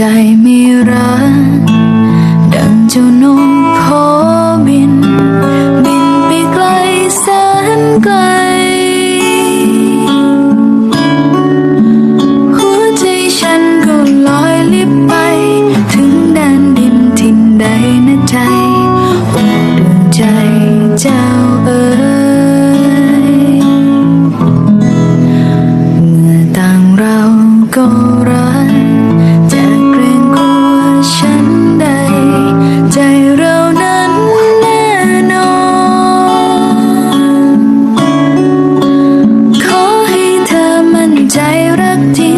ใจไม่รัก ใจรักที่